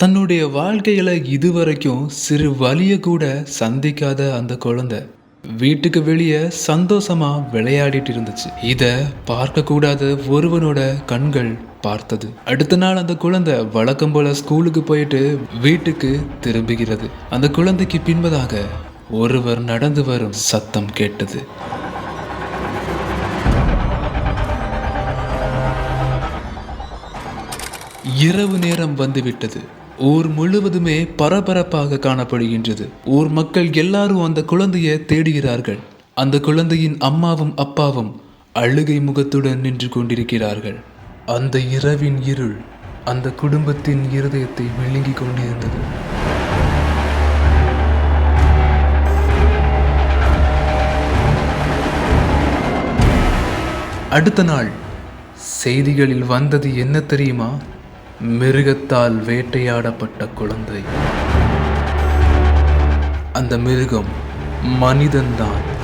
தன்னுடைய வாழ்க்கையில் இதுவரைக்கும் சிறு வழியை கூட சந்திக்காத அந்த குழந்தை. வீட்டுக்கு வெளியே சந்தோஷமா விளையாடிட்டு இருந்துச்சு. இத பார்க்க கூடாத ஒருவனோட கண்கள் பார்த்தது. அடுத்த நாள் அந்த குழந்தை வழக்கம் போல ஸ்கூலுக்கு போயிட்டு வீட்டுக்கு திரும்புகிறது. அந்த குழந்தைக்கு பின்பதாக ஒருவர் நடந்து வரும் சத்தம் கேட்டது. இரவு நேரம் வந்துவிட்டது ஊர் முழுவதுமே பரபரப்பாக காணப்படுகின்றது. ஊர் மக்கள் எல்லாரும் அந்த குழந்தையை தேடுகிறார்கள். அந்த குழந்தையின் அம்மாவும் அப்பாவும் அழுகை முகத்துடன் நின்று கொண்டிருக்கிறார்கள். அந்த இரவின் இருள் அந்த குடும்பத்தின் இருதயத்தை விழுங்கிக் கொண்டிருந்தது. அடுத்த நாள் செய்திகளில் வந்தது என்ன தெரியுமா? மிருகத்தால் வேட்டையாடப்பட்ட குழந்தை. அந்த மிருகம் மனிதன்தான்.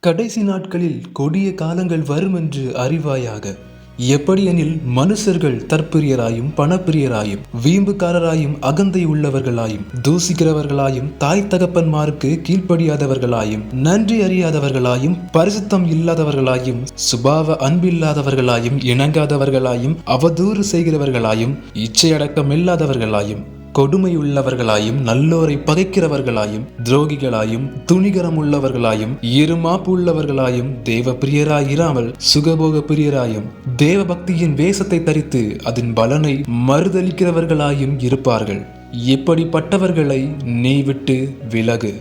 கடைசி நாட்களில் கொடிய காலங்கள் வரும் என்று அறிவாயாக எப்படியெனில் மனுஷர்கள் தற்பிரியராயும் பணப்பிரியராயும் வீம்புக்காரராயும் அகந்தை உள்ளவர்களாயும் தூசிக்கிறவர்களாயும் தாய் தகப்பன்மாருக்கு கீழ்ப்படியாதவர்களாயும் நன்றி அறியாதவர்களாயும் பரிசுத்தம் இல்லாதவர்களாயும் சுபாவ அன்பில்லாதவர்களாயும் இணங்காதவர்களாயும் அவதூறு செய்கிறவர்களாயும் இச்சையடக்கம் இல்லாதவர்களாயும் கொடுமையுள்ளவர்களாயும் நல்லோரை பகைக்கிறவர்களாயும் துரோகிகளாயும் துணிகரம் உள்ளவர்களாயும் இருமாப்பு உள்ளவர்களாயும் தேவ பிரியராயிராமல் சுகபோக பிரியராயும் தேவ பக்தியின் வேஷத்தை தரித்து அதன் பலனை மறுதளிக்கிறவர்களாயும் இருப்பார்கள். இப்படிப்பட்டவர்களை நீ விட்டு விலகு.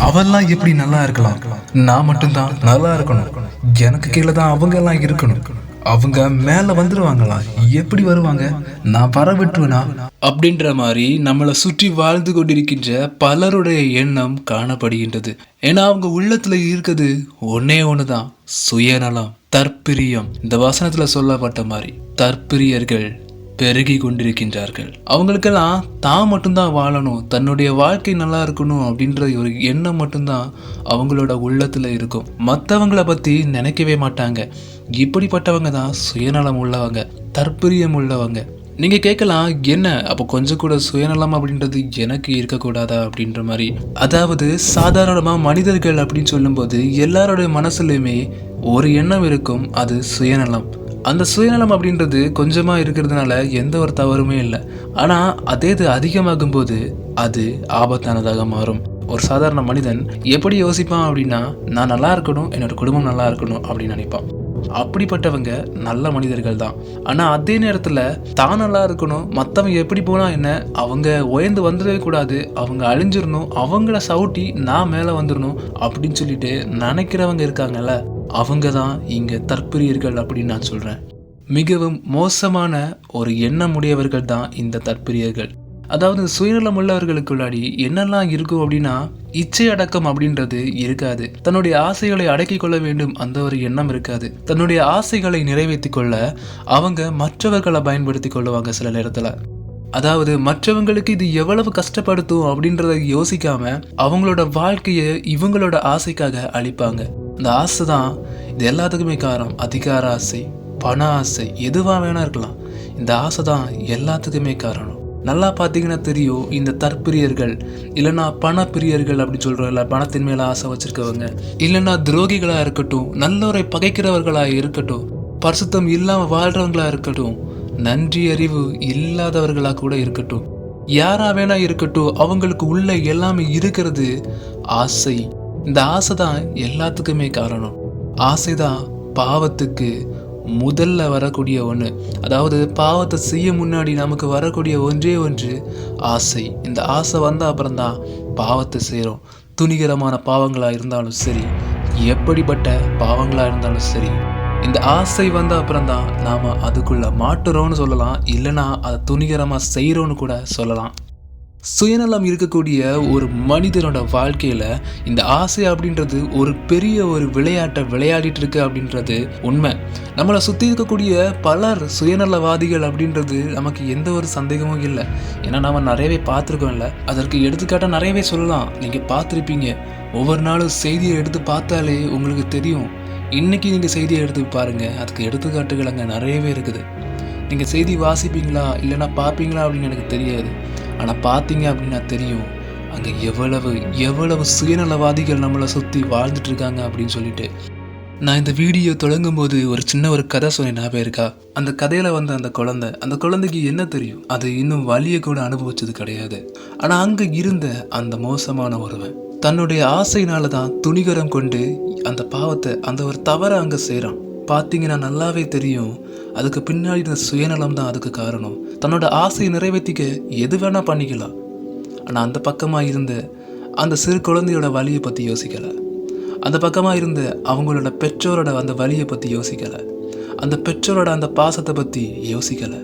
அவெல்லாம் எப்படி நல்லா இருக்கலாம்? நான் மட்டும்தான் நல்லா இருக்கணும். எனக்கு கீழே தான் அவங்க எல்லாம் இருக்கணும். அவங்க மேல வந்துருவாங்களா? எப்படி வருவாங்க? நான் வர விட்டுருவேனா அப்படின்ற மாதிரி நம்மளை சுற்றி வாழ்ந்து கொண்டிருக்கின்ற பலருடைய எண்ணம் காணப்படுகின்றது. ஏன்னா அவங்க உள்ளத்துல இருக்கிறது ஒன்னே ஒண்ணுதான். சுயநலம் தற்பிரியம். இந்த வசனத்துல சொல்லப்பட்ட மாதிரி தற்பிரியர்கள் பெருகி கொண்டிருக்கின்றார்கள் அவங்களுக்கெல்லாம் தான் மட்டும்தான் வாழணும் தன்னுடைய வாழ்க்கை நல்லா இருக்கணும் அப்படின்ற ஒரு எண்ணம் மட்டும்தான் அவங்களோட உள்ளத்தில் இருக்கும். மற்றவங்கள பற்றி நினைக்கவே மாட்டாங்க. இப்படிப்பட்டவங்க தான் சுயநலம் உள்ளவங்க தற்பிரியம் உள்ளவங்க. நீங்கள் கேட்கலாம் என்ன? அப்போ கொஞ்சம் கூட சுயநலம் அப்படின்றது எனக்கு இருக்கக்கூடாதா? அப்படின்ற மாதிரி. அதாவது சாதாரணமாக மனிதர்கள் அப்படின்னு சொல்லும்போது எல்லாரோடைய மனசுலையுமே ஒரு எண்ணம் இருக்கும் அது சுயநலம். அந்த சுயநலம் அப்படின்றது கொஞ்சமாக இருக்கிறதுனால எந்த ஒரு தவறுமே இல்லை. ஆனால் அதே இது அதிகமாகும் போது அது ஆபத்தானதாக மாறும். ஒரு சாதாரண மனிதன் எப்படி யோசிப்பான் அப்படின்னா நான் நல்லா இருக்கணும் என்னோட குடும்பம் நல்லா இருக்கணும் அப்படின்னு நினைப்பான். அப்படிப்பட்டவங்க நல்ல மனிதர்கள் தான். ஆனால் அதே நேரத்தில் தான் நல்லா இருக்கணும் மற்றவங்க எப்படி போனால் என்ன அவங்க உயர்ந்து வந்துடவே கூடாது அவங்க அழிஞ்சிடணும் அவங்கள சவுட்டி நான் மேலே வந்துடணும் அப்படின்னு சொல்லிட்டு நினைக்கிறவங்க இருக்காங்கல்ல அவங்க தான் இங்கே தற்பிரியர்கள் அப்படின்னு நான் சொல்கிறேன் மிகவும் மோசமான ஒரு எண்ணமுடையவர்கள் தான் இந்த தற்பிரியர்கள். அதாவது சுயநலம் உள்ளவர்களுக்குள்ளாடி என்னெல்லாம் இருக்கும் அப்படின்னா இச்சை அடக்கம் அப்படின்றது இருக்காது. தன்னுடைய ஆசைகளை அடக்கிக் கொள்ள வேண்டும் அந்த ஒரு எண்ணம் இருக்காது. தன்னுடைய ஆசைகளை நிறைவேற்றி கொள்ள அவங்க மற்றவர்களை பயன்படுத்தி கொள்ளுவாங்க சில நேரத்தில். அதாவது மற்றவங்களுக்கு இது எவ்வளவு கஷ்டப்படுத்தும் அப்படின்றத யோசிக்காம அவங்களோட வாழ்க்கையை இவங்களோட ஆசைக்காக அழிப்பாங்க. இந்த ஆசை தான் இது எல்லாத்துக்குமே காரணம். அதிகார ஆசை பண ஆசை எதுவாக வேணா இருக்கலாம். இந்த ஆசை தான் எல்லாத்துக்குமே காரணம். நல்லா பார்த்தீங்கன்னா தெரியும் இந்த தற்பிரியர்கள் இல்லைன்னா பணப்பிரியர்கள் அப்படி சொல்கிறோம்ல பணத்தின் மேலே ஆசை வச்சுருக்கவங்க. இல்லைன்னா துரோகிகளாக இருக்கட்டும் நல்லோரை பகைக்கிறவர்களாக இருக்கட்டும் பரிசுத்தம் இல்லாமல் வாழ்கிறவங்களாக இருக்கட்டும் நன்றி அறிவு இல்லாதவர்களாக கூட இருக்கட்டும். யாராக வேணா இருக்கட்டும் அவங்களுக்கு உள்ள எல்லாமே இருக்கிறது ஆசை. இந்த ஆசை தான் எல்லாத்துக்குமே காரணம். ஆசை தான் பாவத்துக்கு முதல்ல வரக்கூடிய ஒன்று அதாவது பாவத்தை செய்ய முன்னாடி நமக்கு வரக்கூடிய ஒன்றே ஒன்று ஆசை. இந்த ஆசை வந்த அப்புறம்தான் பாவத்தை செய்கிறோம் துணிகரமான பாவங்களாக இருந்தாலும் சரி எப்படிப்பட்ட பாவங்களாக இருந்தாலும் சரி இந்த ஆசை வந்த அப்புறம்தான் நாம் அதுக்குள்ளே மாட்டுறோன்னு சொல்லலாம். இல்லைன்னா அதை துணிகரமாக செய்கிறோன்னு கூட சொல்லலாம். சுயநலம் இருக்கக்கூடிய ஒரு மனிதனோட வாழ்க்கையில இந்த ஆசை அப்படின்றது ஒரு பெரிய ஒரு விளையாட்டை விளையாடிட்டு இருக்கு அப்படின்றது உண்மை. நம்மளை சுற்றி இருக்கக்கூடிய பலர் சுயநலவாதிகள் அப்படின்றது நமக்கு எந்த ஒரு சந்தேகமும் இல்லை. ஏன்னா நம்ம நிறையவே பார்த்துருக்கோம்ல. அதற்கு எடுத்துக்காட்டாக நிறையவே சொல்லலாம். நீங்கள் பார்த்துருப்பீங்க. ஒவ்வொரு நாளும் செய்தியை எடுத்து பார்த்தாலே உங்களுக்கு தெரியும். இன்னைக்கு நீங்கள் செய்தியை எடுத்து பாருங்க. அதுக்கு எடுத்துக்காட்டுகள் அங்கே நிறையவே இருக்குது. நீங்கள் செய்தி வாசிப்பீங்களா? இல்லைன்னா பார்ப்பீங்களா? அப்படின்னு எனக்கு தெரியாது. ஆனால் பார்த்தீங்க அப்படின்னா தெரியும் அங்கே எவ்வளவு எவ்வளவு சுயநலவாதிகள் நம்மளை சுற்றி வாழ்ந்துட்டு இருக்காங்க அப்படின்னு சொல்லிட்டு. நான் இந்த வீடியோ தொடங்கும் போது ஒரு சின்ன ஒரு கதை சொன்னேன் ஞாபகம் இருக்கா? அந்த கதையில் வந்த அந்த குழந்தை அந்த குழந்தைக்கு என்ன தெரியும்? அது இன்னும் வலியை கூட அனுபவிச்சது கிடையாது. ஆனால் அங்கே இருந்த அந்த மோசமான ஒருவன் தன்னுடைய ஆசையினால தான் துணிகரம் கொண்டு அந்த பாவத்தை அந்த ஒரு தவறை அங்கே செய்கிறான் பார்த்தீங்கன்னா நல்லாவே தெரியும் அதுக்கு பின்னாடி இந்த சுயநலம் தான் அதுக்கு காரணம். தன்னோட ஆசையை நிறைவேற்றிக்க எது வேணால் பண்ணிக்கலாம். ஆனால் அந்த பக்கமாக இருந்த அந்த சிறு குழந்தையோட வலியை பற்றி யோசிக்கலை. அந்த பக்கமாக இருந்த அவங்களோட பெற்றோரோட அந்த வலியை பற்றி யோசிக்கலை. அந்த பெற்றோரோட அந்த பாசத்தை பற்றி யோசிக்கலை.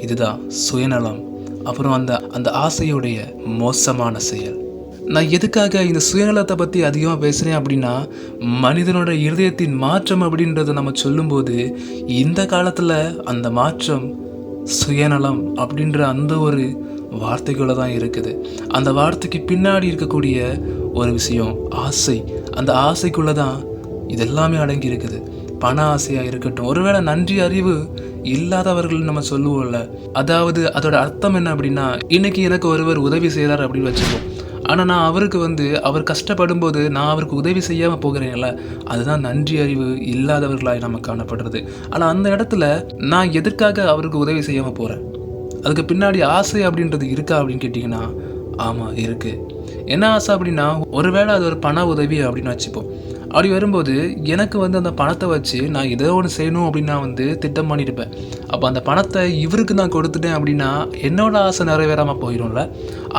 இதுதான் சுயநலம் அப்புறம் அந்த அந்த ஆசையுடைய மோசமான செயல். நான் எதுக்காக இந்த சுயநலத்தை பற்றி அதிகமாக பேசுகிறேன் அப்படின்னா மனிதனோட இருதயத்தின் மாற்றம் அப்படின்றத நம்ம சொல்லும்போது இந்த காலத்தில் அந்த மாற்றம் சுயநலம் அப்படின்ற அந்த ஒரு வார்த்தைக்குள்ளே தான் இருக்குது. அந்த வார்த்தைக்கு பின்னாடி இருக்கக்கூடிய ஒரு விஷயம் ஆசை. அந்த ஆசைக்குள்ளே தான் இதெல்லாமே அடங்கி இருக்குது. பண ஆசையாக இருக்கட்டும் ஒருவேளை நன்றி அறிவு இல்லாதவர்கள் நம்ம சொல்லுவோம்ல. அதாவது அதோட அர்த்தம் என்ன அப்படின்னா இன்னைக்கு எனக்கு ஒருவர் உதவி செய்கிறார் அப்படின்னு வச்சுக்கோம் ஆனால் நான் அவருக்கு வந்து அவர் கஷ்டப்படும் போது நான் அவருக்கு உதவி செய்யாமல் போகிறேன்ல அதுதான் நன்றி அறிவு இல்லாதவர்களாய் நம்ம காணப்படுறது. ஆனால் அந்த இடத்துல நான் எதற்காக அவருக்கு உதவி செய்யாமல் போகிறேன் அதுக்கு பின்னாடி ஆசை அப்படின்றது இருக்கா அப்படின்னு கேட்டிங்கன்னா ஆமாம் இருக்குது என்ன ஆசை அப்படின்னா ஒருவேளை அது ஒரு பண உதவி அப்படின்னு வச்சுப்போம். அப்படி வரும்போது எனக்கு வந்து அந்த பணத்தை வச்சு நான் ஏதோ ஒன்று செய்யணும் அப்படின்னு நான் வந்து திட்டம் பண்ணியிருப்பேன். அப்போ அந்த பணத்தை இவருக்கு நான் கொடுத்துட்டேன் அப்படின்னா என்னோட ஆசை நிறைவேறாமல் போயிடும்ல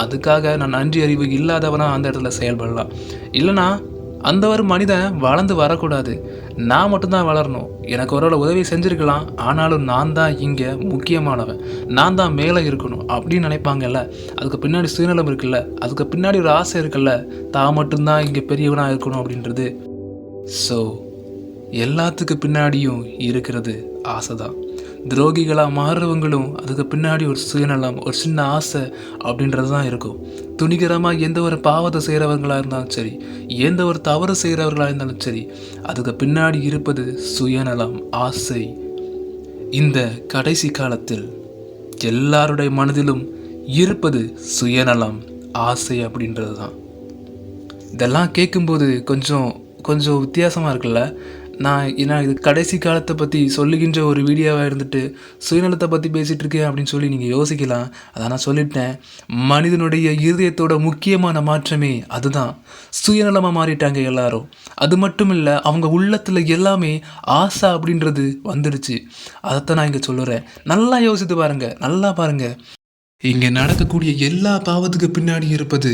அதுக்காக நான் நன்றி அறிவு இல்லாதவனாக அந்த இடத்துல செயல்படலாம். இல்லைனா அந்த ஒரு மனிதன் வளர்ந்து வரக்கூடாது. நான் மட்டும்தான் வளரணும். எனக்கு ஒரு உதவி செஞ்சுருக்கலாம். ஆனாலும் நான் தான் இங்கே முக்கியமானவன். நான் தான் மேலே இருக்கணும் அப்படின்னு நினைப்பாங்கல்ல. அதுக்கு பின்னாடி சுயநலம் இருக்குல்ல. அதுக்கு பின்னாடி ஒரு ஆசை இருக்குல்ல. தான் மட்டும்தான் இங்கே பெரியவனாக இருக்கணும் அப்படின்றது. ஸோ எல்லாத்துக்கு பின்னாடியும் இருக்கிறது ஆசை தான் துரோகிகளாக மாறுறவங்களும் அதுக்கு பின்னாடி ஒரு சுயநலம் ஒரு சின்ன ஆசை அப்படின்றது தான் இருக்கும். துணிகரமாக எந்த ஒரு பாவத்தை செய்கிறவங்களாக இருந்தாலும் சரி எந்த ஒரு தவறு செய்கிறவர்களாக இருந்தாலும் சரி அதுக்கு பின்னாடி இருப்பது சுயநலம் ஆசை. இந்த கடைசி காலத்தில் எல்லாருடைய மனதிலும் இருப்பது சுயநலம் ஆசை அப்படின்றது தான் இதெல்லாம் கேட்கும்போது கொஞ்சம் கொஞ்சம் வித்தியாசமாக இருக்குல்ல? நான் ஏன்னா இது கடைசி காலத்தை பற்றி சொல்லுகின்ற ஒரு வீடியோவாக இருந்துட்டு சுயநலத்தை பற்றி பேசிகிட்டு இருக்கேன் அப்படின்னு சொல்லி நீங்கள் யோசிக்கலாம். அதை நான் சொல்லிட்டேன். மனிதனுடைய இருதயத்தோட முக்கியமான மாற்றமே அதுதான். சுயநலமாக மாறிட்டாங்க எல்லாரும். அது மட்டும் இல்லை அவங்க உள்ளத்தில் எல்லாமே ஆசை அப்படின்றது வந்துடுச்சு. அதைத்தான் நான் இங்கே சொல்லுறேன். நல்லா யோசித்து பாருங்க. நல்லா பாருங்கள் இங்கே நடக்கக்கூடிய எல்லா பாவத்துக்கு பின்னாடி இருப்பது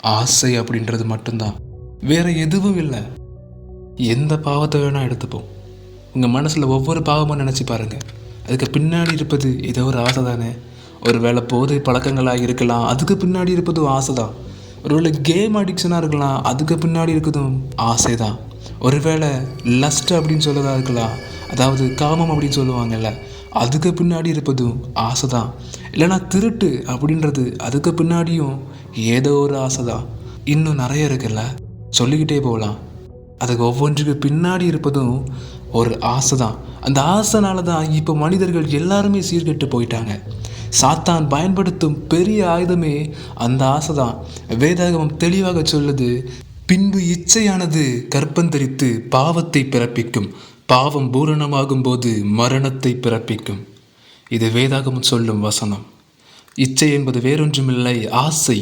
ஆசை அப்படின்றது மட்டும்தான். வேற எதுவும் இல்லை. எந்த பாவத்தை வேணால் எடுத்துப்போம். உங்கள் மனசில் ஒவ்வொரு பாவமாக நினச்சி பாருங்கள் அதுக்கு பின்னாடி இருப்பது ஏதோ ஒரு ஆசை தானே? ஒரு வேளை போதை பழக்கங்களாக இருக்கலாம் அதுக்கு பின்னாடி இருப்பதும் ஆசை தான். ஒருவேளை கேம் அடிக்ஷனாக இருக்கலாம் அதுக்கு பின்னாடி இருக்கிறதும் ஆசை தான். ஒருவேளை லஸ்ட் அப்படின்னு சொல்லதா இருக்கலாம் அதாவது காமம் அப்படின்னு சொல்லுவாங்கல்ல அதுக்கு பின்னாடி இருப்பதும் ஆசை தான். இல்லைனா திருட்டு அப்படின்றது அதுக்கு பின்னாடியும் ஏதோ ஒரு ஆசை தான். இன்னும் நிறைய இருக்குல்ல? சொல்லிக்கிட்டே போகலாம். அதுக்கு ஒவ்வொன்றுக்கு பின்னாடி இருப்பதும் ஒரு ஆசை தான் அந்த ஆசைனால தான் இப்போ மனிதர்கள் எல்லாருமே சீர்கெட்டு போயிட்டாங்க. சாத்தான் பயன்படுத்தும் பெரிய ஆயுதமே அந்த ஆசை தான் வேதாகமம் தெளிவாக சொல்லுது பின்பு இச்சையானது கற்பந்தரித்து பாவத்தை பிறப்பிக்கும். பாவம் பூரணமாகும் போது மரணத்தை பிறப்பிக்கும். இது வேதாகமம் சொல்லும் வசனம். இச்சை என்பது வேறொன்றுமில்லை ஆசை.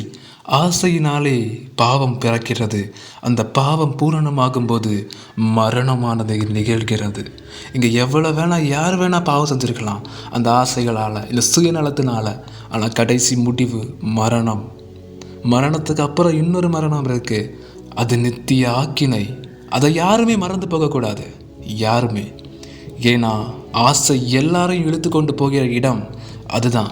ஆசையினாலே பாவம் பிறக்கிறது. அந்த பாவம் பூரணமாகும்போது மரணமானது நிகழ்கிறது. இங்கே எவ்வளோ வேணால் யார் வேணால் பாவம் செஞ்சுருக்கலாம். அந்த ஆசைகளால் இல்லை சுயநலத்தினால. ஆனால் கடைசி முடிவு மரணம். மரணத்துக்கு அப்புறம் இன்னொரு மரணம் இருக்குது அது நித்திய ஆக்கினை. அதை யாருமே மறந்து போகக்கூடாது. யாருமே. ஏன்னா ஆசை எல்லாரையும் இழுத்து கொண்டு போகிற இடம் அதுதான்.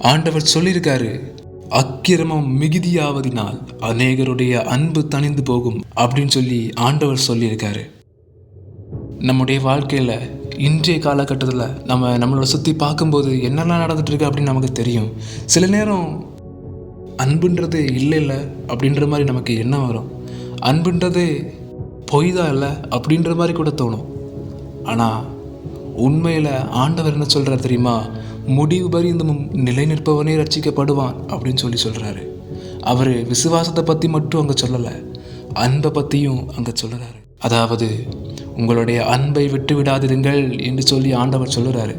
ஆண்டவர் சொல்லியிருக்காரு அக்கிரமம் மிகுதியாவதினால் அநேகருடைய அன்பு தணிந்து போகும் அப்படின்னு சொல்லி ஆண்டவர் சொல்லியிருக்காரு. நம்முடைய வாழ்க்கையில் இன்றைய காலகட்டத்தில் நம்ம நம்மளோட சுற்றி பார்க்கும்போது என்னெல்லாம் நடந்துட்டு இருக்கு அப்படின்னு நமக்கு தெரியும். சில நேரம் அன்புன்றது இல்லை இல்லை அப்படின்ற மாதிரி நமக்கு என்ன வரும். அன்புன்றது பொய் தான் இல்லை அப்படின்ற மாதிரி கூட தோணும். ஆனால் உண்மையில் ஆண்டவர் என்ன சொல்கிறார் தெரியுமா? முடிவு பரியந்தமும் நிலை நிற்பவனே ரட்சிக்கப்படுவான் அப்படின்னு சொல்லி சொல்கிறாரு அவர் விசுவாசத்தை பற்றி மட்டும் அங்கே சொல்லலை. அன்பை பற்றியும் அங்கே சொல்கிறாரு அதாவது உங்களுடைய அன்பை விட்டு விடாதிருங்கள் என்று சொல்லி ஆண்டவர் சொல்லுறாரு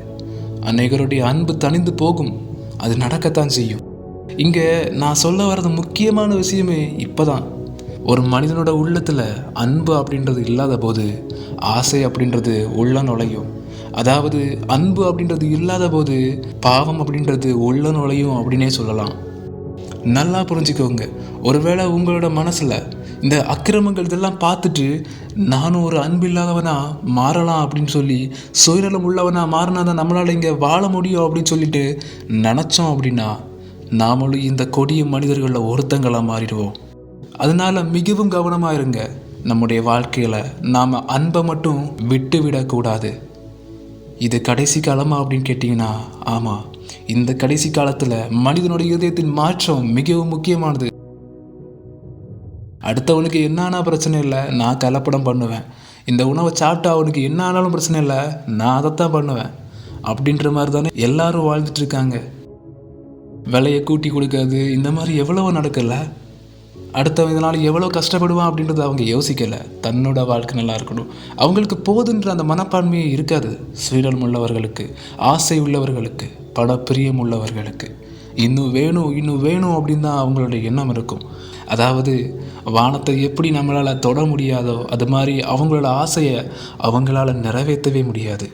அநேகருடைய அன்பு தணிந்து போகும். அது நடக்கத்தான் செய்யும். இங்கே நான் சொல்ல வர்றது முக்கியமான விஷயமே இப்போதான். ஒரு மனிதனோட உள்ளத்தில் அன்பு அப்படின்றது இல்லாத போது ஆசை அப்படின்றது உள்ள நுழையும். அதாவது அன்பு அப்படின்றது இல்லாத போது பாவம் அப்படின்றது உள்ள நுழையும் அப்படின்னே சொல்லலாம். நல்லா புரிஞ்சுக்கோங்க. ஒருவேளை உங்களோட மனசில் இந்த அக்கிரமங்கள் இதெல்லாம் பார்த்துட்டு நானும் ஒரு அன்பு மாறலாம் அப்படின்னு சொல்லி சுயநலம் உள்ளவனா மாறினா தான் நம்மளால் இங்கே வாழ முடியும் அப்படின்னு சொல்லிட்டு நினச்சோம் அப்படின்னா நாமளும் இந்த கொடிய மனிதர்களில் ஒருத்தங்களாக மாறிடுவோம். அதனால மிகவும் கவனமாக இருங்க. நம்முடைய வாழ்க்கையில் நாம் அன்பை மட்டும் விட்டு விடக்கூடாது இது கடைசி காலமா அப்படின்னு கேட்டிங்கன்னா ஆமாம் இந்த கடைசி காலத்தில் மனிதனுடைய இதயத்தின் மாற்றம் மிகவும் முக்கியமானது. அடுத்தவனுக்கு என்ன பிரச்சனை இல்லை நான் கலப்படம் பண்ணுவேன். இந்த உணவை சாப்பிட்டா அவனுக்கு என்ன ஆனாலும் பிரச்சனை இல்லை நான் அதைத்தான் பண்ணுவேன். அப்படின்ற மாதிரி தானே எல்லாரும் வாழ்ந்துட்டு இருக்காங்க. விலையை கூட்டி கொடுக்கறது இந்த மாதிரி எவ்வளவோ நடக்கலை அடுத்தவன் இதனால் எவ்வளோ கஷ்டப்படுவான் அப்படின்றத அவங்க யோசிக்கலை. தன்னோட வாழ்க்கை நல்லா இருக்கணும். அவங்களுக்கு போதுன்ற அந்த மனப்பான்மையே இருக்காது சுயநலம் உள்ளவர்களுக்கு ஆசை உள்ளவர்களுக்கு படப்பிரியம் உள்ளவர்களுக்கு. இன்னும் வேணும் இன்னும் வேணும் அப்படின்னு தான் அவங்களோட எண்ணம் இருக்கும். அதாவது வானத்தை எப்படி நம்மளால் தொட முடியாதோ அது மாதிரி அவங்களோட ஆசையை அவங்களால நிறைவேற்றவே முடியாது.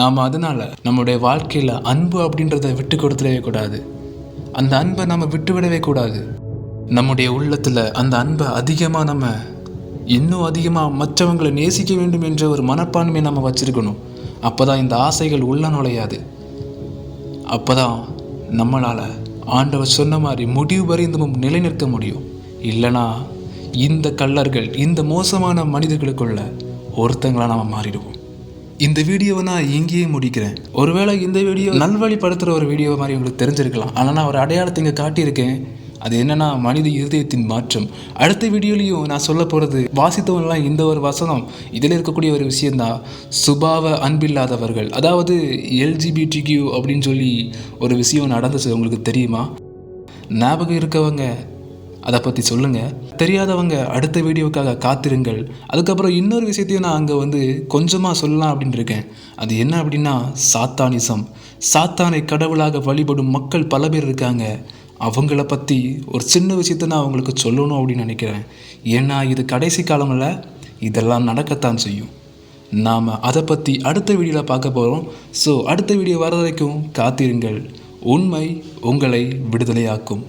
நாம் அதனால் நம்முடைய வாழ்க்கையில் அன்பு அப்படின்றத விட்டு கொடுத்துடவே கூடாது. அந்த அன்பை நம்ம விட்டு விடவே கூடாது. நம்முடைய உள்ளத்தில் அந்த அன்பை அதிகமாக நம்ம இன்னும் அதிகமாக மற்றவங்களை நேசிக்க வேண்டும் என்ற ஒரு மனப்பான்மையை நம்ம வச்சுருக்கணும். அப்போ தான் இந்த ஆசைகள் உள்ள நுழையாது. அப்போ தான் நம்மளால் ஆண்டவர் சொன்ன மாதிரி முடிவு வரைந்தும் நிலைநிறுத்த முடியும். இல்லைனா இந்த கல்லர்கள் இந்த மோசமான மனிதர்களுக்குள்ள ஒருத்தங்களாக நம்ம மாறிடுவோம். இந்த வீடியோவை நான் இங்கேயே முடிக்கிறேன். ஒருவேளை இந்த வீடியோ நல்வழிப்படுத்துகிற ஒரு வீடியோ மாதிரி உங்களுக்கு தெரிஞ்சிருக்கலாம். ஆனால் நான் ஒரு அடையாளத்தை இங்கே காட்டியிருக்கேன். அது என்னன்னா மனித இருதயத்தின் மாற்றம். அடுத்த வீடியோலையும் நான் சொல்ல போகிறது வாசித்தவங்களாம் இந்த ஒரு வசனம். இதில் இருக்கக்கூடிய ஒரு விஷயந்தான் சுபாவ அன்பில்லாதவர்கள். அதாவது எல்ஜிபிடிக்யூ அப்படின்னு சொல்லி ஒரு விஷயம் நடந்துச்சு உங்களுக்கு தெரியுமா? ஞாபகம் இருக்கவங்க அதை பற்றி சொல்லுங்கள் தெரியாதவங்க அடுத்த வீடியோவுக்காக காத்திருங்கள். அதுக்கப்புறம் இன்னொரு விஷயத்தையும் நான் அங்கே வந்து கொஞ்சமாக சொல்லலாம் அப்படின்னு இருக்கேன். அது என்ன அப்படின்னா சாத்தானிசம். சாத்தானை கடவுளாக வழிபடும் மக்கள் பல பேர் இருக்காங்க. அவங்கள பற்றி ஒரு சின்ன விஷயத்த நான் அவங்களுக்கு சொல்லணும் அப்படின்னு நினைக்கிறேன். ஏன்னா இது கடைசி காலமில் இதெல்லாம் நடக்கத்தான் செய்யும். நாம் அதை பற்றி அடுத்த வீடியோவில் பார்க்க போகிறோம் ஸோ அடுத்த வீடியோ வர வரைக்கும் காத்திருங்கள். உண்மை உங்களை விடுதலையாக்கும்.